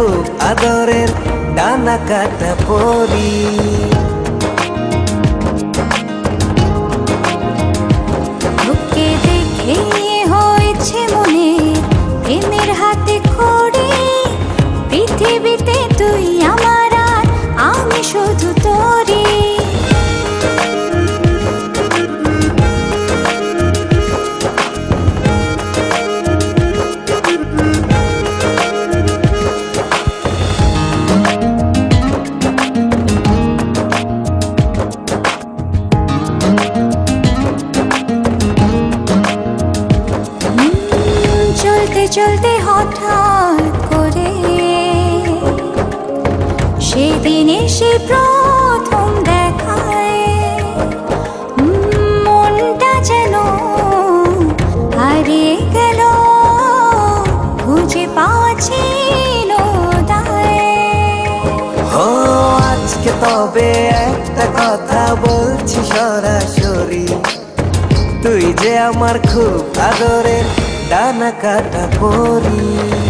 খুব আদরের ডানা কাটা পরি। দেখে চলতে হঠাৎ করে। সেদিন এসে প্রথম দেখায় যেন হারিয়ে গেল তবে একটা কথা বলছি সরাসরি। তুই যে আমার খুব আদরের ডানা কাটা পরি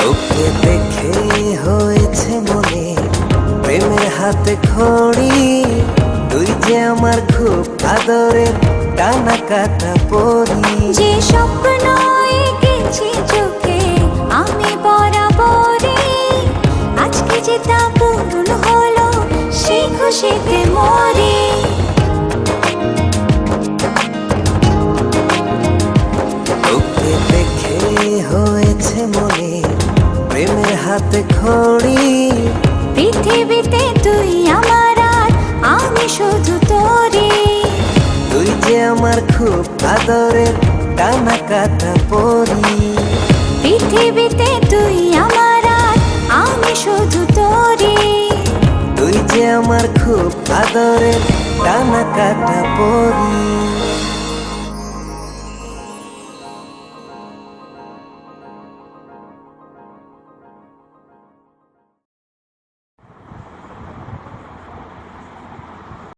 তোকে দেখে হয়েছে মনে প্রেমের হাতে খড়ি। তুই যে আমার খুব আদরের টানা কাটা পরি। যে স্বপ্ন এঁকেছি চোখে আমি বরাবরে আজকে যে তা পূরণ হলো সেই খুশিতে মরি। হাতে খড়ি পৃথিবীতে তুই আমার আর আমি শুধু তোরি। তুই যে আমার খুব আদরের টানা কাটা পরি। পৃথিবীতে তুই আমার আর আমি শুধু তোরি। তুই যে আমার খুব আদরের টানা কাটা পরি।